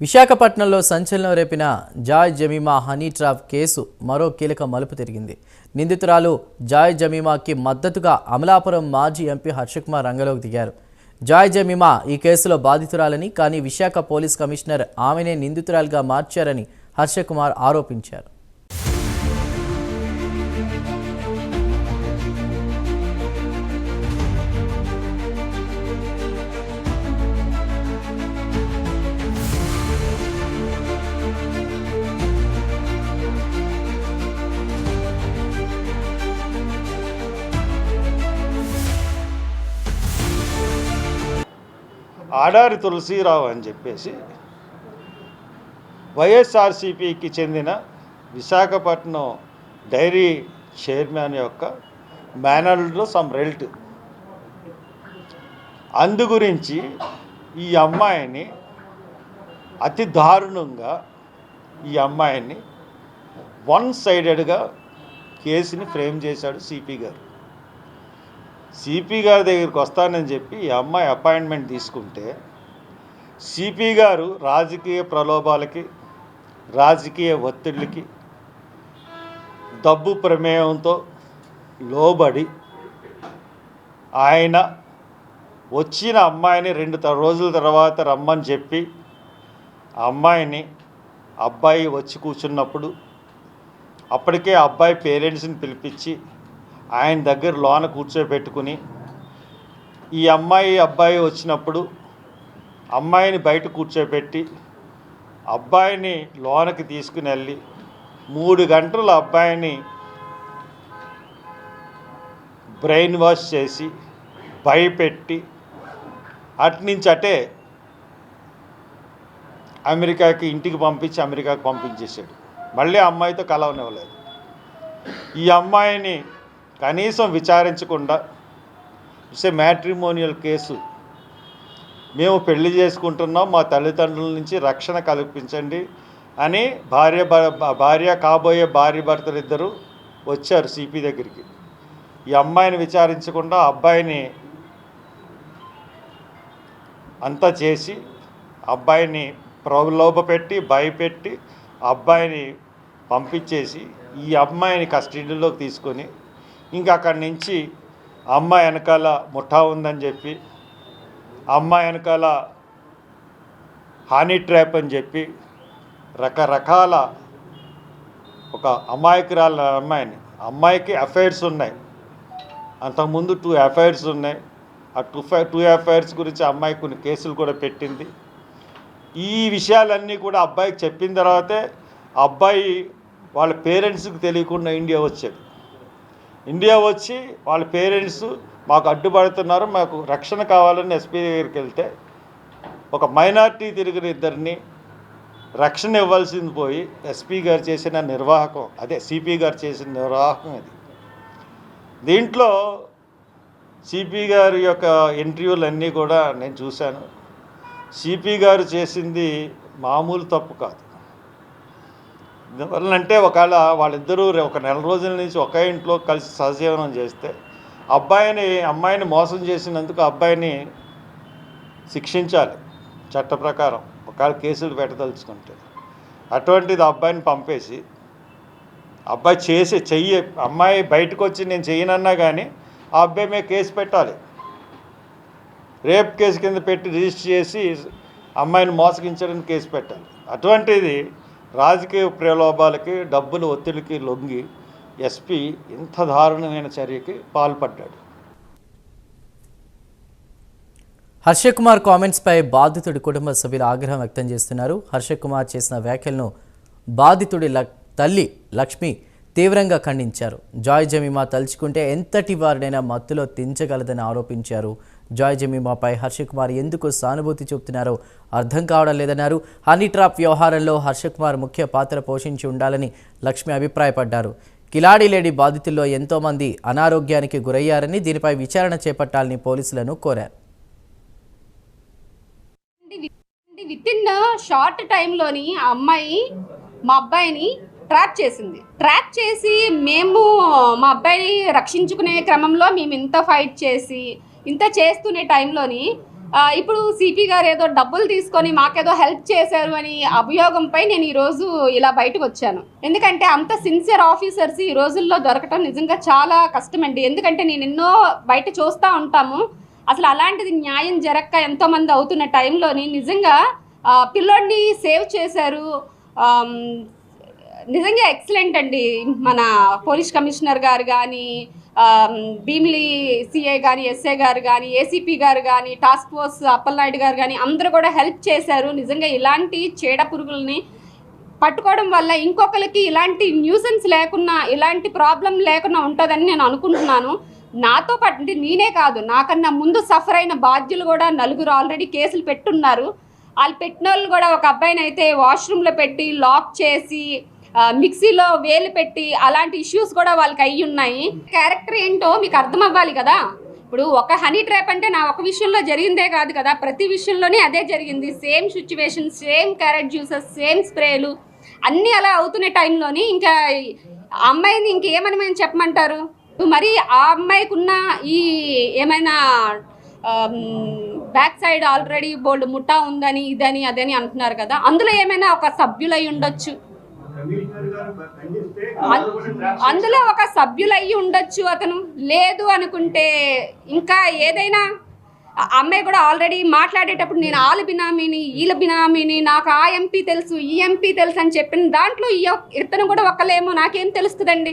విశాఖపట్నంలో సంచలనం రేపిన Joy Jemima honey trap case మరో కీలక మలుపు తిరిగింది. నిందితురాలు జాయ్ జమీమాకి మద్దతుగా అమలాపురం మాజీ ఎంపీ హర్షకుమార్ రంగంలోకి దిగారు. జాయ్ జమీమా ఈ కేసులో బాధితురాలని కానీ విశాఖ పోలీస్ కమిషనర్ ఆమెనే నిందితురాలుగా మార్చారని హర్షకుమార్ ఆరోపించారు. ఆడారి తులసీరావు అని చెప్పేసి వైఎస్ఆర్సిపికి చెందిన విశాఖపట్నం డైరీ చైర్మన్ యొక్క మేనర్లో సమ్ రిలేటివ్ అందు గురించి ఈ అమ్మాయిని అతి దారుణంగా ఈ అమ్మాయిని వన్ సైడెడ్గా కేసుని ఫ్రేమ్ చేశాడు సిపి గారు. సిపి గారి దగ్గరికి వస్తానని చెప్పి ఈ అమ్మాయి అపాయింట్మెంట్ తీసుకుంటే సిపి గారు రాజకీయ ప్రలోభాలకి రాజకీయ ఒత్తిళ్ళకి డబ్బు ప్రమేయంతో లోబడి ఆయన వచ్చిన అమ్మాయిని రెండు రోజుల తర్వాత రమ్మని చెప్పి అమ్మాయిని అబ్బాయి వచ్చి కూర్చున్నప్పుడు అప్పటికే అబ్బాయి పేరెంట్స్ని పిలిపించి ఆయన దగ్గర లోన కూర్చోబెట్టుకుని ఈ అమ్మాయి అబ్బాయి వచ్చినప్పుడు అమ్మాయిని బయట కూర్చోబెట్టి అబ్బాయిని లోనకి తీసుకుని వెళ్ళి మూడు గంటలు అబ్బాయిని బ్రెయిన్ వాష్ చేసి భయపెట్టి అట్నుంచి అటే అమెరికాకి ఇంటికి పంపించి అమెరికాకి పంపించేశాడు. మళ్ళీ అమ్మాయితో కలవనివ్వలేదు. ఈ అమ్మాయిని కనీసం విచారించకుండా ఇట్స్ ఏ మ్యాట్రిమోనియల్ కేసు. మేము పెళ్ళి చేసుకుంటున్నాం మా తల్లిదండ్రుల నుంచి రక్షణ కల్పించండి అని భార్య భార్య కాబోయే భార్య భర్తలు ఇద్దరు వచ్చారు సిపి దగ్గరికి. ఈ అమ్మాయిని విచారించకుండా అబ్బాయిని అంతా చేసి అబ్బాయిని ప్రలోభపెట్టి భయపెట్టి అబ్బాయిని పంపించేసి ఈ అమ్మాయిని కస్టడీలోకి తీసుకొని ఇంకా అక్కడి నుంచి అమ్మాయి వెనకాల ముఠా ఉందని చెప్పి అమ్మాయి వెనకాల హానీ ట్రాప్ అని చెప్పి రకరకాల ఒక అమాయకురాల అమ్మాయిని. అమ్మాయికి అఫైర్స్ ఉన్నాయి. అంతకుముందు టూ అఫైర్స్ ఉన్నాయి. ఆ టూ ఫై టూ అఫైర్స్ గురించి ఆ అమ్మాయి కొన్ని కేసులు కూడా పెట్టింది. ఈ విషయాలన్నీ కూడా అబ్బాయికి చెప్పిన తర్వాతే ఆ అబ్బాయి వాళ్ళ పేరెంట్స్కి తెలియకుండా ఇండియా వచ్చాడు ఇండియా వచ్చి వాళ్ళ పేరెంట్స్ మాకు అడ్డుపడుతున్నారు మాకు రక్షణ కావాలని ఎస్పీ దగ్గరికి వెళ్తే ఒక మైనార్టీ తిరిగిన ఇద్దరిని రక్షణ ఇవ్వాల్సింది పోయి ఎస్పీ గారు చేసిన నిర్వాహకం అదే సిపి గారు చేసిన నిర్వాహకం అది దీంట్లో సిపి గారి యొక్క ఇంటర్వ్యూలు అన్నీ కూడా నేను చూశాను. సిపి గారు చేసింది మామూలు తప్పు కాదు. ఎందువల్లంటే ఒకవేళ వాళ్ళిద్దరూ ఒక నెల రోజుల నుంచి ఒకే ఇంట్లో కలిసి సహజీవనం చేస్తే అబ్బాయిని అమ్మాయిని మోసం చేసినందుకు ఆ అబ్బాయిని శిక్షించాలి. చట్ట ప్రకారం ఒకవేళ కేసులు పెట్టదలుచుకుంటే. అటువంటిది అబ్బాయిని పంపేసి అబ్బాయి చేసి చెయ్యి అమ్మాయి బయటకు వచ్చి నేను చెయ్యనన్నా కానీ ఆ అబ్బాయి మీద కేసు పెట్టాలి. రేప్ కేసు కింద పెట్టి రిజిస్టర్ చేసి అమ్మాయిని మోసగించడానికి కేసు పెట్టాలి. అటువంటిది రాజకీయ ప్రలోభాలకి డబ్బుల ఒత్తిడికి లొంగి ఎస్పీ ఇంత దారుణమైన చర్యకి పాల్పడ్డాడు. హర్షకుమార్ కామెంట్స్పై బాధితుడి కుటుంబ సభ్యులు ఆగ్రహం వ్యక్తం చేస్తున్నారు. హర్షకుమార్ చేసిన వ్యాఖ్యలను బాధితుడి లక్- తల్లి లక్ష్మి తీవ్రంగా ఖండించారు. జాయ్ జమీమా తలుచుకుంటే ఎంతటి వారినైనా మత్తులో తించగలదని ఆరోపించారు జాయ్ జమీమాపై హర్షకుమార్ ఎందుకు సానుభూతి చూపుతున్నారో అర్థం కావడం లేదన్నారు. హనీ ట్రాప్ వ్యవహారంలో హర్షకుమార్ ముఖ్య పాత్ర పోషించి ఉండాలని లక్ష్మి అభిప్రాయపడ్డారు. కిలాడి లేడీ బాధితుల్లో ఎంతోమంది అనారోగ్యానికి గురయ్యారని దీనిపై విచారణ చేపట్టాలని పోలీసులను కోరారు. విత్ ఇన్ షార్ట్ టైంలోని ఆ అమ్మాయి మా అబ్బాయిని ట్రాక్ చేసింది. ట్రాక్ చేసి మేము మా అబ్బాయిని రక్షించుకునే క్రమంలో మేము ఇంత ఫైట్ చేసి ఇంత చేస్తునే టైంలోని ఇప్పుడు సిపి గారు ఏదో డబ్బులు తీసుకొని మాకేదో హెల్ప్ చేశారు అని అభియోగంపై నేను ఈరోజు ఇలా బయటకు వచ్చాను. ఎందుకంటే అంత సిన్సియర్ ఆఫీసర్స్ ఈ రోజుల్లో దొరకటం నిజంగా చాలా కష్టమండి. ఎందుకంటే నేను ఎన్నో బయట చూస్తూ ఉంటాము. అసలు అలాంటిది న్యాయం జరక్క ఎంతోమంది అవుతున్న టైంలోని నిజంగా పిల్లోడిని సేవ్ చేశారు. నిజంగా ఎక్సలెంట్ అండి. మన పోలీస్ కమిషనర్ గారు కానీ భీమిలి సిఐ కానీ ఎస్ఐ గారు కానీ ఏసీపీ గారు కానీ టాస్క్ ఫోర్స్ అప్పలనాయుడు గారు కానీ అందరూ కూడా హెల్ప్ చేశారు. నిజంగా ఇలాంటి చీడ పురుగుల్ని పట్టుకోవడం వల్ల ఇంకొకరికి ఇలాంటి న్యూసెన్స్ లేకున్నా ఇలాంటి ప్రాబ్లం లేకుండా ఉంటుందని నేను అనుకుంటున్నాను. నాతో పాటు నేనే కాదు నాకన్నా ముందు సఫర్ అయిన బాధ్యులు కూడా నలుగురు ఆల్రెడీ కేసులు పెట్టున్నారు. వాళ్ళు పెట్టిన వాళ్ళు కూడా ఒక అబ్బాయిని అయితే వాష్రూమ్లో పెట్టి లాక్ చేసి మిక్సీలో వేలు పెట్టి అలాంటి ఇష్యూస్ కూడా వాళ్ళకి అయ్యి ఉన్నాయి. క్యారెక్టర్ ఏంటో మీకు అర్థం అవ్వాలి కదా? ఇప్పుడు ఒక హనీ ట్రాప్ అంటే నా ఒక విషయంలో జరిగిందే కాదు కదా? ప్రతి విషయంలోనే అదే జరిగింది. Same situation same carrot juices same స్ప్రేలు అన్నీ అలా అవుతున్న టైంలోని ఇంకా అమ్మాయిని ఇంకేమని మేము చెప్పమంటారు మరి ఆ అమ్మాయికి ఉన్న ఈ ఏమైనా బ్యాక్ సైడ్ ఆల్రెడీ బోల్డ్ ముఠా ఉందని ఇదని అదని అంటున్నారు కదా? అందులో ఏమైనా ఒక సభ్యులై ఉండొచ్చు? అందులో ఒక సభ్యులయ్యి ఉండొచ్చు అతను. లేదు అనుకుంటే ఇంకా ఏదైనా అమ్మాయి కూడా ఆల్రెడీ మాట్లాడేటప్పుడు నేను ఆల బినామీని ఈల బినామీని నాకు ఆ ఎంపీ తెలుసు ఈ ఎంపీ తెలుసు అని చెప్పిన దాంట్లో ఈ ఇతను కూడా ఒక్కలేమో. నాకేం తెలుస్తుందండి?